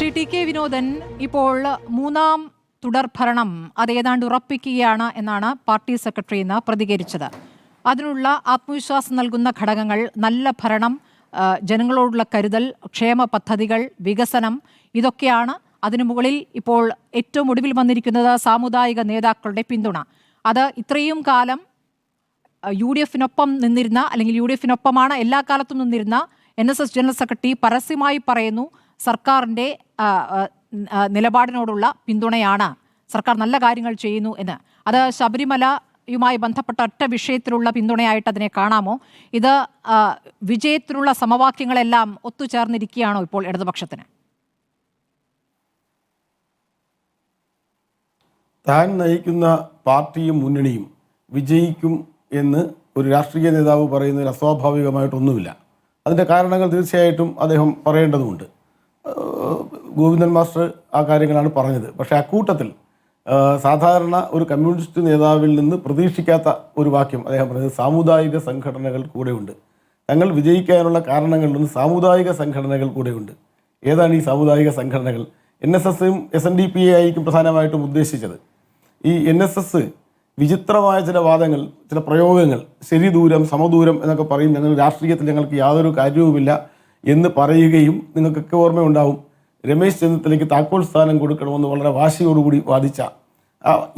Shri T K Vinodan ഇപ്പോൾ മൂന്നാം തുടർഭരണം അത് ഏതാണ്ട് ഉറപ്പിക്കുകയാണ് എന്നാണ് പാർട്ടി സെക്രട്ടറി ഇന്ന് പ്രതികരിച്ചത്. അതിനുള്ള ആത്മവിശ്വാസം നൽകുന്ന ഘടകങ്ങൾ നല്ല ഭരണം ജനങ്ങളോടുള്ള കരുതൽ ക്ഷേമ പദ്ധതികൾ വികസനം ഇതൊക്കെയാണ് അതിനു മുകളിൽ ഇപ്പോൾ ഏറ്റവും ഒടുവിൽ വന്നിരിക്കുന്നത് സാമുദായിക നേതാക്കളുടെ പിന്തുണ. അത് ഇത്രയും കാലം യു ഡി എഫിനൊപ്പം നിന്നിരുന്ന അല്ലെങ്കിൽ യു ഡി എഫിനൊപ്പമാണ് എല്ലാ കാലത്തും നിന്നിരുന്ന N S S general secretary പരസ്യമായി പറയുന്നു സർക്കാരിന്റെ നിലപാടിനോടുള്ള പിന്തുണയാണ് സർക്കാർ നല്ല കാര്യങ്ങൾ ചെയ്യുന്നു എന്ന്. അത് ശബരിമലയുമായി ബന്ധപ്പെട്ട ഒറ്റ വിഷയത്തിലുള്ള പിന്തുണയായിട്ട് അതിനെ കാണാമോ? ഇത് വിജയത്തിലുള്ള സമവാക്യങ്ങളെല്ലാം ഒത്തുചേർന്നിരിക്കുകയാണോ ഇപ്പോൾ ഇടതുപക്ഷത്തിന്? താൻ നയിക്കുന്ന പാർട്ടിയും മുന്നണിയും വിജയിക്കും എന്ന് ഒരു രാഷ്ട്രീയ നേതാവ് പറയുന്നതിൽ അസ്വാഭാവികമായിട്ടൊന്നുമില്ല. അതിന്റെ കാരണങ്ങൾ തീർച്ചയായിട്ടും അദ്ദേഹം പറയേണ്ടതുണ്ട്. ഗോവിന്ദൻ മാസ്റ്റർ ആ കാര്യങ്ങളാണ് പറഞ്ഞത്. പക്ഷേ അക്കൂട്ടത്തിൽ കൂട്ടത്തിൽ സാധാരണ ഒരു കമ്മ്യൂണിസ്റ്റ് നേതാവിൽ നിന്ന് പ്രതീക്ഷിക്കാത്ത ഒരു വാക്യം അദ്ദേഹം പറഞ്ഞത് സാമുദായിക സംഘടനകൾ കൂടെയുണ്ട്. തങ്ങൾ വിജയിക്കാനുള്ള കാരണങ്ങളിലൊന്ന് സാമുദായിക സംഘടനകൾ കൂടെയുണ്ട്. ഏതാണ് ഈ സാമുദായിക സംഘടനകൾ? എൻ എസ് എസും S N D P A ആയിരിക്കും പ്രധാനമായിട്ടും ഉദ്ദേശിച്ചത്. ഈ എൻ എസ് എസ് വിചിത്രമായ ചില വാദങ്ങൾ ചില പ്രയോഗങ്ങൾ ശരി ദൂരം സമദൂരം എന്നൊക്കെ പറയും. ഞങ്ങൾ രാഷ്ട്രീയത്തിൽ ഞങ്ങൾക്ക് യാതൊരു കാര്യവുമില്ല എന്ന് പറയുകയും നിങ്ങൾക്കൊക്കെ ഓർമ്മയുണ്ടാവും. രമേശ് ചെന്നിത്തലയ്ക്ക് താക്കോൽ സ്ഥാനം കൊടുക്കണമെന്ന് വളരെ വാശിയോടുകൂടി വാദിച്ച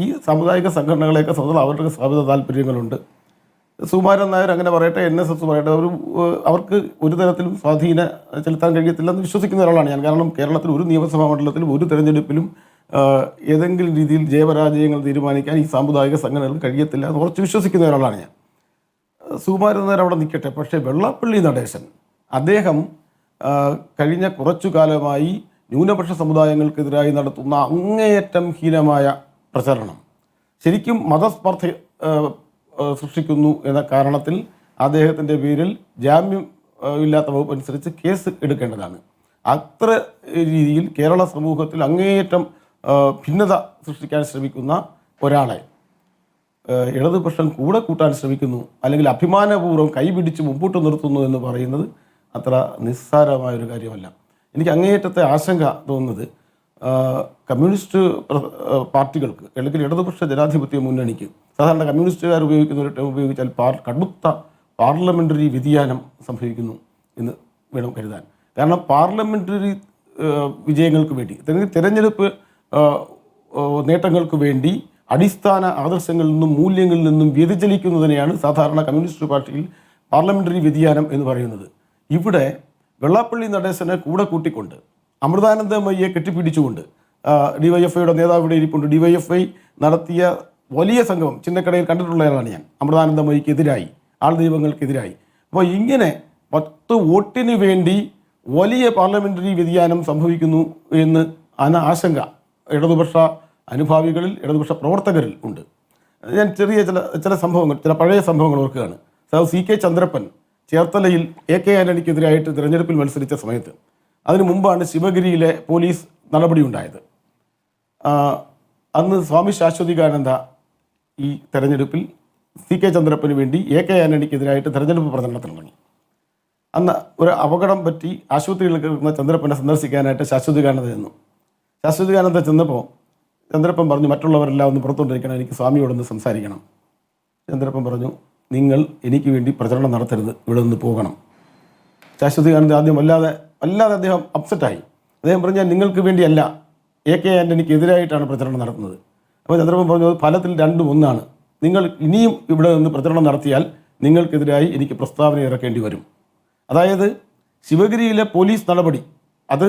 ഈ സാമുദായിക സംഘടനകളെയൊക്കെ സംബന്ധിച്ച് അവരുടെ സ്ഥാപിത താല്പര്യങ്ങളുണ്ട്. സുകുമാരൻ നായർ അങ്ങനെ പറയട്ടെ എൻ എസ് എസ് പറയട്ടെ ഒരു അവർക്ക് ഒരു തരത്തിലും സ്വാധീന ചെലുത്താൻ കഴിയത്തില്ലെന്ന് വിശ്വസിക്കുന്ന ഒരാളാണ് ഞാൻ. കാരണം കേരളത്തിൽ ഒരു നിയമസഭാ മണ്ഡലത്തിലും ഒരു തെരഞ്ഞെടുപ്പിലും ഏതെങ്കിലും രീതിയിൽ ജയപരാജയങ്ങൾ തീരുമാനിക്കാൻ ഈ സാമുദായിക സംഘടനകൾ കഴിയത്തില്ല എന്ന് ഉറച്ച് വിശ്വസിക്കുന്ന ഒരാളാണ് ഞാൻ. സുകുമാരൻ നായർ അവിടെ നിൽക്കട്ടെ. പക്ഷേ വെള്ളാപ്പള്ളി നടേശൻ അദ്ദേഹം കഴിഞ്ഞ കുറച്ചു കാലമായി ന്യൂനപക്ഷ സമുദായങ്ങൾക്കെതിരായി നടത്തുന്ന അങ്ങേയറ്റം ഹീനമായ പ്രചരണം. ശരിക്കും മതസ്പർദ്ധ സൃഷ്ടിക്കുന്നു എന്ന കാരണത്തിൽ അദ്ദേഹത്തിന്റെ പേരിൽ ജാമ്യം ഇല്ലാത്ത വകുപ്പ് അനുസരിച്ച് കേസ് എടുക്കേണ്ടതാണ്. അത്ര രീതിയിൽ കേരള സമൂഹത്തിൽ അങ്ങേയറ്റം ഭിന്നത സൃഷ്ടിക്കാൻ ശ്രമിക്കുന്ന ഒരാളെ ഇടതുപക്ഷം കൂടെ കൂട്ടാൻ ശ്രമിക്കുന്നു അല്ലെങ്കിൽ അഭിമാനപൂർവം കൈപിടിച്ച് മുമ്പോട്ട് നിർത്തുന്നു എന്ന് പറയുന്നത് അത്ര നിസ്സാരമായ ഒരു കാര്യമല്ല. എനിക്ക് അങ്ങേയറ്റത്തെ ആശങ്ക തോന്നുന്നത് കമ്മ്യൂണിസ്റ്റ് പാർട്ടികൾക്ക് അല്ലെങ്കിൽ ഇടതുപക്ഷ ജനാധിപത്യ മുന്നണിക്ക് സാധാരണ കമ്മ്യൂണിസ്റ്റുകാർ ഉപയോഗിക്കുന്ന ഒരു ടേം ഉപയോഗിച്ചാൽ പാർ കടുത്ത പാർലമെന്ററി വ്യതിയാനം സംഭവിക്കുന്നു എന്ന് വേണം കരുതാൻ. കാരണം പാർലമെന്ററി വിജയങ്ങൾക്ക് വേണ്ടി തിരഞ്ഞെടുപ്പ് നേട്ടങ്ങൾക്ക് വേണ്ടി അടിസ്ഥാന ആദർശങ്ങളിൽ നിന്നും മൂല്യങ്ങളിൽ നിന്നും വ്യതിചലിക്കുന്നതിനെയാണ് സാധാരണ കമ്മ്യൂണിസ്റ്റ് പാർട്ടിയിൽ പാർലമെന്ററി വ്യതിയാനം എന്ന് പറയുന്നത്. ഇവിടെ വെള്ളാപ്പള്ളി നടേശനെ കൂടെ കൂട്ടിക്കൊണ്ട് അമൃതാനന്ദമയ്യെ കെട്ടിപ്പിടിച്ചുകൊണ്ട് ഡിവൈഎഫ്ഐയുടെ നേതാവ് ഇവിടെ ഇരിപ്പുണ്ട്. ഡിവൈഎഫ്ഐ നടത്തിയ വലിയ സംഗമം ചിന്നക്കടയിൽ കണ്ടിട്ടുള്ളതാണ് ഞാൻ. അമൃതാനന്ദമയ്ക്കെതിരായി ആൾ ദൈവങ്ങൾക്കെതിരായി അപ്പോൾ ഇങ്ങനെ പത്ത് വോട്ടിന് വേണ്ടി വലിയ പാർലമെന്ററി വ്യതിയാനം സംഭവിക്കുന്നു എന്ന് അന ആശങ്ക ഇടതുപക്ഷ അനുഭാവികളിൽ ഇടതുപക്ഷ പ്രവർത്തകരിൽ ഉണ്ട്. ഞാൻ ചെറിയ ചില ചില സംഭവങ്ങൾ ചില പഴയ സംഭവങ്ങൾ ഓർക്കുകയാണ്. സി കെ ചന്ദ്രപ്പൻ ചേർത്തലയിൽ എ കെ ആന്റണിക്കെതിരായിട്ട് തിരഞ്ഞെടുപ്പിൽ മത്സരിച്ച സമയത്ത് അതിനു മുമ്പാണ് ശിവഗിരിയിലെ പോലീസ് നടപടി ഉണ്ടായത് അന്ന് സ്വാമി ശാശ്വതികാനന്ദ ഈ തെരഞ്ഞെടുപ്പിൽ സി കെ ചന്ദ്രപ്പന് വേണ്ടി എ കെ ആന്റണിക്കെതിരായിട്ട് തെരഞ്ഞെടുപ്പ് പ്രചരണത്തിൽ ഇറങ്ങി. അന്ന് ഒരു അപകടം പറ്റി ആശുപത്രിയിൽ കിടക്കുന്ന ചന്ദ്രപ്പനെ സന്ദർശിക്കാനായിട്ട് ശാശ്വതികാനന്ദ ചെന്നു. ശാശ്വതികാനന്ദ ചെന്നപ്പോൾ ചന്ദ്രപ്പൻ പറഞ്ഞു മറ്റുള്ളവരെല്ലാം ഒന്ന് പുറത്തുകൊണ്ടിരിക്കണം എനിക്ക് സ്വാമിയോടൊന്ന് സംസാരിക്കണം. ചന്ദ്രപ്പൻ പറഞ്ഞു നിങ്ങൾ എനിക്ക് വേണ്ടി പ്രചരണം നടത്തരുത്. ഇവിടെ നിന്ന് പോകണം. ശാശ്വതികാനന്ദ ആദ്യം വല്ലാതെ വല്ലാതെ അദ്ദേഹം അപ്സെറ്റായി അദ്ദേഹം പറഞ്ഞാൽ നിങ്ങൾക്ക് വേണ്ടിയല്ല. എ കെ ആന്റണിക്ക് എതിരായിട്ടാണ് പ്രചരണം നടത്തുന്നത്. അപ്പോൾ ചന്ദ്രബാബു പറഞ്ഞു ഫലത്തിൽ രണ്ടും ഒന്നാണ്. നിങ്ങൾ ഇനിയും ഇവിടെ നിന്ന് പ്രചരണം നടത്തിയാൽ നിങ്ങൾക്കെതിരായി എനിക്ക് പ്രസ്താവന ഇറക്കേണ്ടി വരും. അതായത് ശിവഗിരിയിലെ പോലീസ് നടപടി അത്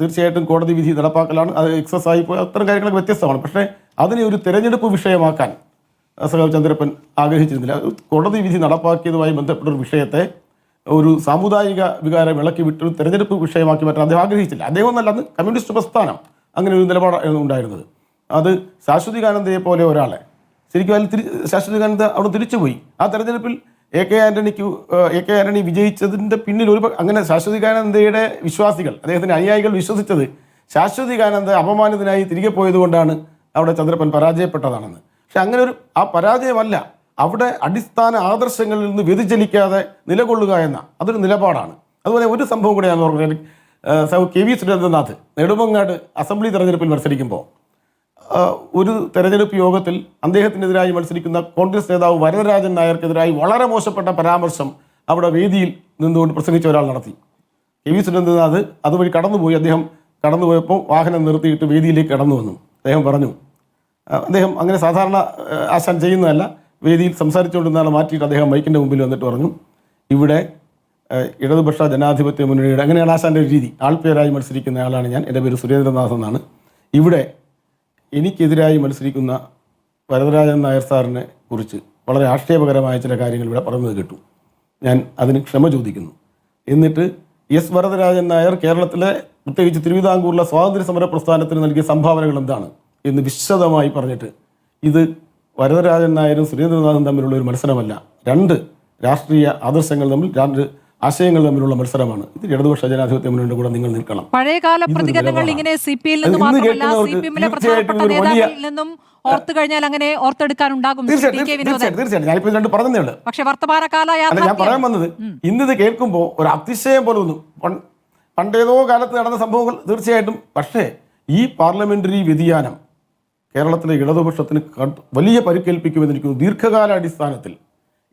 തീർച്ചയായിട്ടും കോടതി വിധി നടപ്പാക്കലാണ്. അത് എക്സസ് ആയി പോയി അത്തരം കാര്യങ്ങളൊക്കെ വ്യത്യസ്തമാണ്. പക്ഷേ അതിനെ ഒരു തിരഞ്ഞെടുപ്പ് വിഷയമാക്കാൻ സഖാവ് ചന്ദ്രപ്പൻ ആഗ്രഹിച്ചിരുന്നില്ല. കോടതി വിധി നടപ്പാക്കിയതുമായി ബന്ധപ്പെട്ട ഒരു വിഷയത്തെ ഒരു സാമുദായിക വികാരം ഇളക്കി വിട്ട് തെരഞ്ഞെടുപ്പ് വിഷയമാക്കി മാറ്റാൻ അദ്ദേഹം ആഗ്രഹിച്ചില്ല. അദ്ദേഹം ഒന്നല്ല അന്ന് കമ്മ്യൂണിസ്റ്റ് പ്രസ്ഥാനം അങ്ങനെ ഒരു നിലപാടാണ് ഉണ്ടായിരുന്നത്. അത് ശാശ്വതികാനന്ദയെ പോലെ ഒരാളെ. ശരിക്കും അതിൽ തിരി ശാശ്വതികാനന്ദ അവിടെ തിരിച്ചുപോയി. ആ തെരഞ്ഞെടുപ്പിൽ എ കെ ആന്റണിക്ക് എ കെ ആന്റണി വിജയിച്ചതിന്റെ പിന്നിൽ ഒരു അങ്ങനെ ശാശ്വതികാനന്ദയുടെ വിശ്വാസികൾ അദ്ദേഹത്തിന്റെ അനുയായികൾ വിശ്വസിച്ചത് ശാശ്വതികാനന്ദ അപമാനിതനായി തിരികെ പോയതുകൊണ്ടാണ് അവിടെ ചന്ദ്രപ്പൻ പരാജയപ്പെട്ടതാണെന്ന്. പക്ഷെ അങ്ങനെ ഒരു ആ പരാജയമല്ല. അവിടെ അടിസ്ഥാന ആദർശങ്ങളിൽ നിന്ന് വ്യതിചലിക്കാതെ നിലകൊള്ളുക എന്ന അതൊരു നിലപാടാണ്. അതുപോലെ ഒരു സംഭവം കൂടെ ഞാൻ ആ, സൗ K V Surendranath Nedumangad assembly തെരഞ്ഞെടുപ്പിൽ മത്സരിക്കുമ്പോൾ ഒരു തെരഞ്ഞെടുപ്പ് യോഗത്തിൽ അദ്ദേഹത്തിനെതിരായി മത്സരിക്കുന്ന കോൺഗ്രസ് നേതാവ് വരദരാജൻ നായർക്കെതിരായി വളരെ മോശപ്പെട്ട പരാമർശം അവിടെ വേദിയിൽ നിന്നുകൊണ്ട് പ്രസംഗിച്ച ഒരാൾ നടത്തി. കെ വി സുരേന്ദ്രനാഥ് അതുവഴി കടന്നുപോയി. അദ്ദേഹം കടന്നുപോയപ്പോൾ വാഹനം നിർത്തിയിട്ട് വേദിയിലേക്ക് കടന്നു വന്നു. അദ്ദേഹം പറഞ്ഞു അദ്ദേഹം അങ്ങനെ സാധാരണ ആശാൻ ചെയ്യുന്നതല്ല. വേദിയിൽ സംസാരിച്ചുകൊണ്ടിരുന്ന ആളെ മാറ്റിയിട്ട് അദ്ദേഹം മൈക്കിന്റെ മുമ്പിൽ വന്നിട്ട് പറഞ്ഞു ഇവിടെ ഇടതുപക്ഷ ജനാധിപത്യ മുന്നണിയുടെ അങ്ങനെയാണ് ആശാന്റെ രീതി. ആൾപേരായി മത്സരിക്കുന്ന ആളാണ് ഞാൻ. എന്റെ പേര് സുരേന്ദ്രനാഥ് എന്നാണ്. ഇവിടെ എനിക്കെതിരായി മത്സരിക്കുന്ന വരദരാജൻ നായർ സാറിനെ കുറിച്ച് വളരെ ആക്ഷേപകരമായ ചില കാര്യങ്ങൾ ഇവിടെ പറഞ്ഞത് കേട്ടു. ഞാൻ അതിന് ക്ഷമ ചോദിക്കുന്നു. എന്നിട്ട് എസ് വരദരാജൻ നായർ കേരളത്തിലെ പ്രത്യേകിച്ച് തിരുവിതാംകൂറിലെ സ്വാതന്ത്ര്യ സമര പ്രസ്ഥാനത്തിന് നൽകിയ സംഭാവനകൾ എന്താണ്? എന്ന് വിശദമായി പറഞ്ഞിട്ട് ഇത് വരദരാജൻ നായരും സുരേന്ദ്രനാഥും തമ്മിലുള്ള ഒരു മത്സരമല്ല. രണ്ട് രാഷ്ട്രീയ ആദർശങ്ങൾ തമ്മിൽ രണ്ട് ആശയങ്ങൾ തമ്മിലുള്ള മത്സരമാണ്. ഇത് ഇടതുപക്ഷ ജനാധിപത്യ മുന്നണിയുടെ കൂടെ നിങ്ങൾ നിൽക്കണം. പഴയകാല പ്രതികരണങ്ങൾ ഇങ്ങനെ സി പി ഐയിൽ നിന്ന് മാത്രമല്ല സി പി എമ്മിലെ പ്രധാനപ്പെട്ട നേതാക്കളിൽ നിന്നും ഓർത്തു കഴിഞ്ഞാൽ അങ്ങനെ ഓർത്തെടുക്കാൻ ഉണ്ടാകും തീർച്ചയായിട്ടും പക്ഷെ വർത്തമാനകാല ഞാൻ പറയാൻ വന്നത് ഇന്നിത് കേൾക്കുമ്പോൾ ഒരു അതിശയം പോലെ തോന്നും. പണ്ടേതോ കാലത്ത് നടന്ന സംഭവങ്ങൾ തീർച്ചയായിട്ടും പക്ഷേ ഈ പാർലമെന്ററി വ്യതിയാനം കേരളത്തിലെ ഇടതുപക്ഷത്തിന് വലിയ പരിക്കേൽപ്പിക്കുമെന്നിരിക്കുന്നു ദീർഘകാലാടിസ്ഥാനത്തിൽ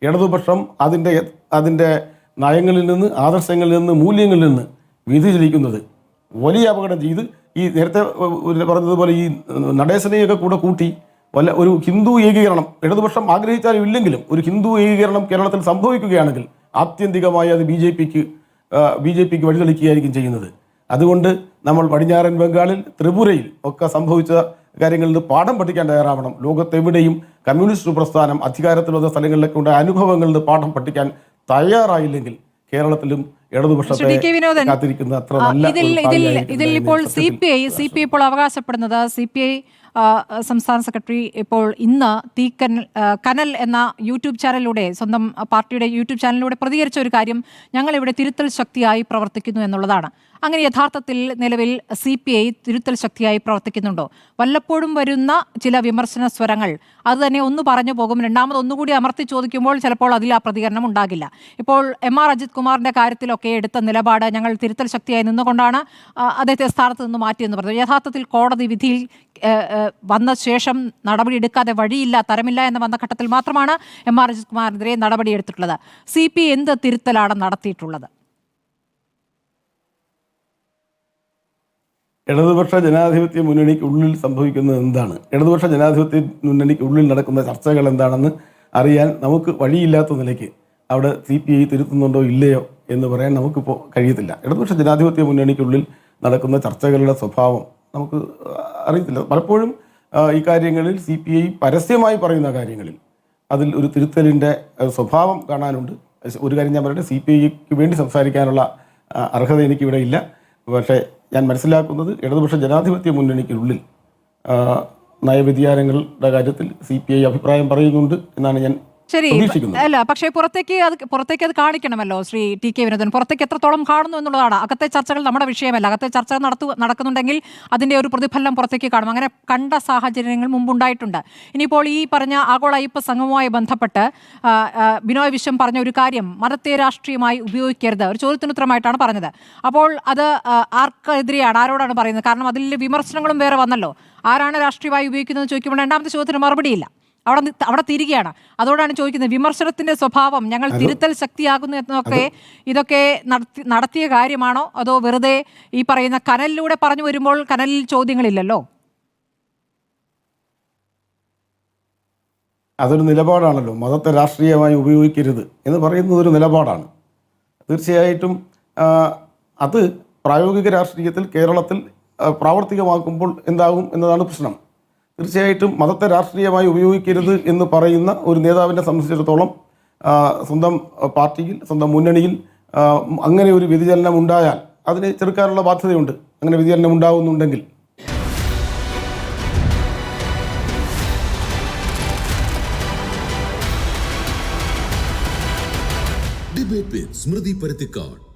ഇടതുപക്ഷം അതിന്റെ അതിന്റെ നയങ്ങളിൽ നിന്ന് ആദർശങ്ങളിൽ നിന്ന് മൂല്യങ്ങളിൽ നിന്ന് വ്യതിചലിക്കുന്നത് വലിയ അപകടം ചെയ്ത് ഈ നേരത്തെ പറഞ്ഞതുപോലെ ഈ നടേശനെയൊക്കെ കൂടെ കൂട്ടി വല്ല ഒരു ഹിന്ദു ഏകീകരണം ഇടതുപക്ഷം ആഗ്രഹിച്ചാലും ഇല്ലെങ്കിലും ഒരു ഹിന്ദു ഏകീകരണം കേരളത്തിൽ സംഭവിക്കുകയാണെങ്കിൽ ആത്യന്തികമായി അത് ബി ജെ പിക്ക് ബി ജെ പിക്ക് വഴിതെളിക്കുകയായിരിക്കും ചെയ്യുന്നത്. അതുകൊണ്ട് നമ്മൾ പടിഞ്ഞാറൻ ബംഗാളിൽ ത്രിപുരയിൽ ഒക്കെ സംഭവിച്ച കാര്യങ്ങളിൽ നിന്ന് പാഠം പഠിക്കാൻ തയ്യാറാവണം. ലോകത്തെവിടെയും കമ്മ്യൂണിസ്റ്റ് പ്രസ്ഥാനം അധികാരത്തിൽ വന്ന സ്ഥലങ്ങളിലൊക്കെ ഉണ്ടായ അനുഭവങ്ങളിൽ നിന്ന് പാഠം പഠിക്കാൻ തയ്യാറായില്ലെങ്കിൽ കേരളത്തിലും ഇതിൽ ഇപ്പോൾ C P I C P ഇപ്പോൾ അവകാശപ്പെടുന്നത് സി പി ഐ സംസ്ഥാന സെക്രട്ടറി ഇപ്പോൾ ഇന്ന് തീക്കൻ കനൽ എന്ന യൂട്യൂബ് ചാനലിലൂടെ സ്വന്തം പാർട്ടിയുടെ യൂട്യൂബ് ചാനലിലൂടെ പ്രതികരിച്ച ഒരു കാര്യം ഞങ്ങൾ ഇവിടെ തിരുത്തൽ ശക്തിയായി പ്രവർത്തിക്കുന്നു എന്നുള്ളതാണ്. അങ്ങനെ യഥാർത്ഥത്തിൽ നിലവിൽ സി പി ഐ തിരുത്തൽ ശക്തിയായി പ്രവർത്തിക്കുന്നുണ്ടോ? വല്ലപ്പോഴും വരുന്ന ചില വിമർശന സ്വരങ്ങൾ അത് തന്നെ ഒന്ന് പറഞ്ഞു പോകും രണ്ടാമത് ഒന്നുകൂടി അമർത്തി ചോദിക്കുമ്പോൾ ചിലപ്പോൾ അതിൽ ആ പ്രതികരണം ഉണ്ടാകില്ല. ഇപ്പോൾ എം ആർ അജിത് കുമാറിന്റെ കാര്യത്തിലൊക്കെ എടുത്ത നിലപാട് ഞങ്ങൾ തിരുത്തൽ ശക്തിയായി നിന്നുകൊണ്ടാണ് അദ്ദേഹത്തെ സ്ഥാനത്ത് നിന്ന് മാറ്റിയെന്ന് പറഞ്ഞു യഥാർത്ഥത്തിൽ കോടതി വിധിയിൽ വന്ന ശേഷം നടപടി എടുക്കാതെ വഴിയില്ല തരമില്ല എന്ന് വന്ന ഘട്ടത്തിൽ മാത്രമാണ് എം ആർ അജിത് കുമാറിനെതിരെ നടപടിയെടുത്തിട്ടുള്ളത്. സി പി എന്ത് തിരുത്തലാണ് നടത്തിയിട്ടുള്ളത്? ഇടതുപക്ഷ ജനാധിപത്യ മുന്നണിക്ക് ഉള്ളിൽ സംഭവിക്കുന്നത് എന്താണ്? ഇടതുപക്ഷ ജനാധിപത്യ മുന്നണിക്ക് ഉള്ളിൽ നടക്കുന്ന ചർച്ചകൾ എന്താണെന്ന് അറിയാൻ നമുക്ക് വഴിയില്ലാത്ത നിലയ്ക്ക് അവിടെ സി പി ഐ തിരുത്തുന്നുണ്ടോ ഇല്ലയോ എന്ന് പറയാൻ നമുക്കിപ്പോൾ കഴിയത്തില്ല. ഇടതുപക്ഷ ജനാധിപത്യ മുന്നണിക്കുള്ളിൽ നടക്കുന്ന ചർച്ചകളുടെ സ്വഭാവം നമുക്ക് അറിയത്തില്ല. പലപ്പോഴും ഈ കാര്യങ്ങളിൽ സി പി ഐ പരസ്യമായി പറയുന്ന കാര്യങ്ങളിൽ അതിൽ ഒരു തിരുത്തലിന്റെ സ്വഭാവം കാണാനുണ്ട്. ഒരു കാര്യം ഞാൻ പറയട്ടെ സി പി ഐക്ക് വേണ്ടി സംസാരിക്കാനുള്ള അർഹത എനിക്കിവിടെ ഇല്ല. പക്ഷേ ഞാൻ മനസ്സിലാക്കുന്നത് ഇടതുപക്ഷ ജനാധിപത്യ മുന്നണിക്കുള്ളിൽ നയവ്യതിയാനങ്ങളുടെ കാര്യത്തിൽ സി പി ഐ അഭിപ്രായം പറയുന്നുണ്ട് എന്നാണ് ഞാൻ ശരി അല്ല പക്ഷേ പുറത്തേക്ക് അത് പുറത്തേക്ക് അത് കാണിക്കണമല്ലോ ശ്രീ ടി കെ വിനോദൻ. പുറത്തേക്ക് എത്രത്തോളം കാണുന്നു എന്നുള്ളതാണ്. അകത്തെ ചർച്ചകൾ നമ്മുടെ വിഷയമല്ല. അകത്തെ ചർച്ചകൾ നടത്തു നടക്കുന്നുണ്ടെങ്കിൽ അതിന്റെ ഒരു പ്രതിഫലം പുറത്തേക്ക് കാണും. അങ്ങനെ കണ്ട സാഹചര്യങ്ങൾ മുമ്പുണ്ടായിട്ടുണ്ട്. ഇനിയിപ്പോൾ ഈ പറഞ്ഞ ആഗോള അയ്യപ്പ സംഘവുമായി ബന്ധപ്പെട്ട് ബിനോയ് വിശ്വം പറഞ്ഞ ഒരു കാര്യം മതത്തെ രാഷ്ട്രീയമായി ഉപയോഗിക്കരുത്. ഒരു ചോദ്യത്തിന് ഉത്തരമായിട്ടാണ് പറഞ്ഞത്. അപ്പോൾ അത് ആർക്കെതിരെയാണ്? ആരോടാണ് പറയുന്നത്? കാരണം അതിൽ വിമർശനങ്ങളും വേറെ വന്നല്ലോ. ആരാണ് രാഷ്ട്രീയമായി ഉപയോഗിക്കുന്നത് ചോദിക്കുമ്പോൾ രണ്ടാമത്തെ ചോദ്യത്തിന് മറുപടിയില്ല. അവിടെ അവിടെ തിരികെയാണ്. അതോടാണ് ചോദിക്കുന്നത് വിമർശനത്തിന്റെ സ്വഭാവം ഞങ്ങൾ തിരുത്തൽ ശക്തിയാകുന്നു എന്നൊക്കെ ഇതൊക്കെ നടത്തി നടത്തിയ കാര്യമാണോ? അതോ വെറുതെ ഈ പറയുന്ന കനലിലൂടെ പറഞ്ഞു വരുമ്പോൾ കനലിൽ ചോദ്യങ്ങളില്ലല്ലോ? അതൊരു നിലപാടാണല്ലോ. മതത്തെ രാഷ്ട്രീയമായി ഉപയോഗിക്കരുത് എന്ന് പറയുന്നത് ഒരു നിലപാടാണ്. തീർച്ചയായിട്ടും അത് പ്രായോഗിക രാഷ്ട്രീയത്തിൽ കേരളത്തിൽ പ്രാവർത്തികമാക്കുമ്പോൾ എന്താകും എന്നതാണ് പ്രശ്നം. തീർച്ചയായിട്ടും മതത്തെ രാഷ്ട്രീയമായി ഉപയോഗിക്കരുത് എന്ന് പറയുന്ന ഒരു നേതാവിനെ സംബന്ധിച്ചിടത്തോളം സ്വന്തം പാർട്ടിയിൽ സ്വന്തം മുന്നണിയിൽ അങ്ങനെ ഒരു വ്യതിചലനം ഉണ്ടായാൽ അതിന് ചെറുക്കാനുള്ള ബാധ്യതയുണ്ട്. അങ്ങനെ വ്യതിചലനം ഉണ്ടാകുന്നുണ്ടെങ്കിൽ ഡിബേറ്റ് സ്മൃതി പരുത്തിക്കാട്